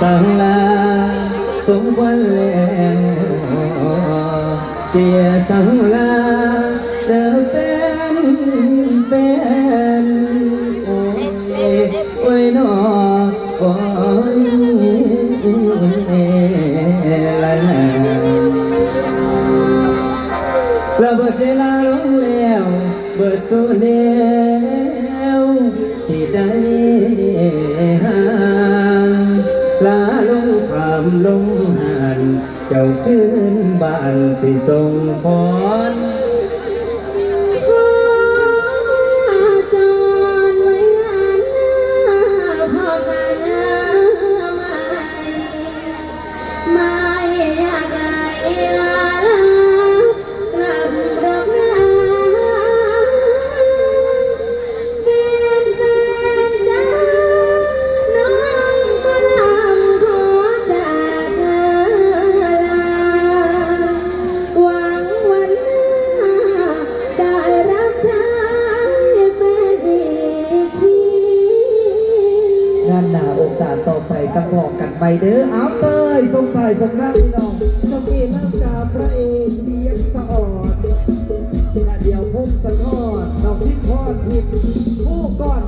สาลาสมวันเล้วเสียสังลาานเจ้าขึ้นบ้านสิทรงพร จะบอกกันไปเด้อเอาเตยส่งถ่ายส่งหน้าพี่น้องเจ้าเกียรติน้ำกาพระเอกเสียงสะออนเดียวพุ่งสะทอดดอกพิมพอดทิพ์ผู้ก่อน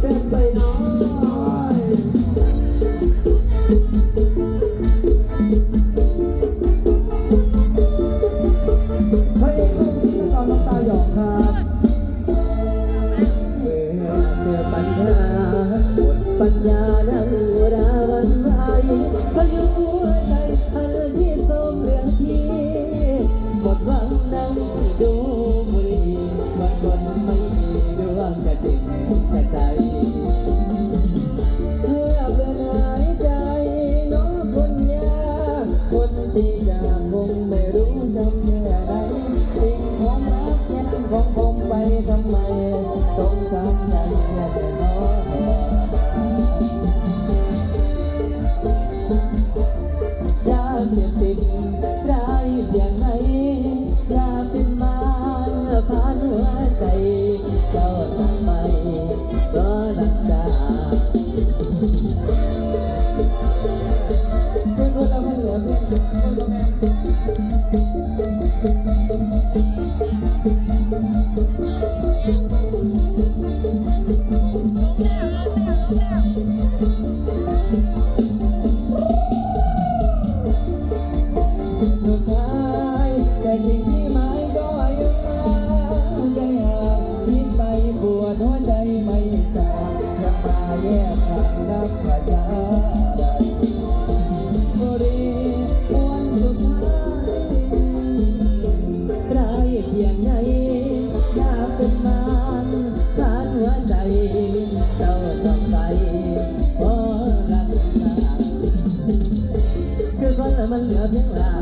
70 มันเหลือเพียงลา